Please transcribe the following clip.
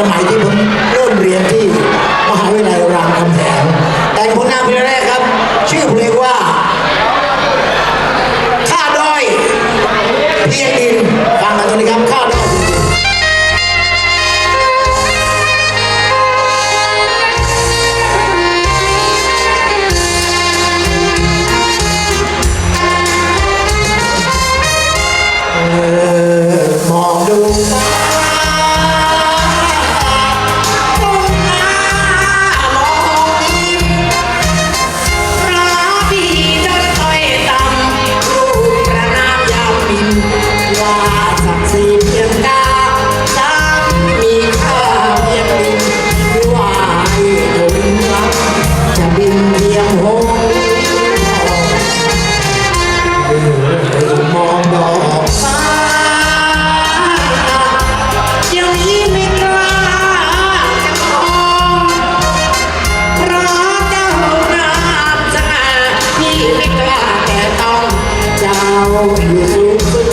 สมัยที่ผมเริ่มเรียนที่มหาวิทยาลัยรามคำแหงแต่งผลงานเพลงแรกครับ ชื่อเพลงว่าข้าด้อยเพียงดินฟังกันตรงนี้ครับข้าด้อยเพียงดินเออมองดู อยู่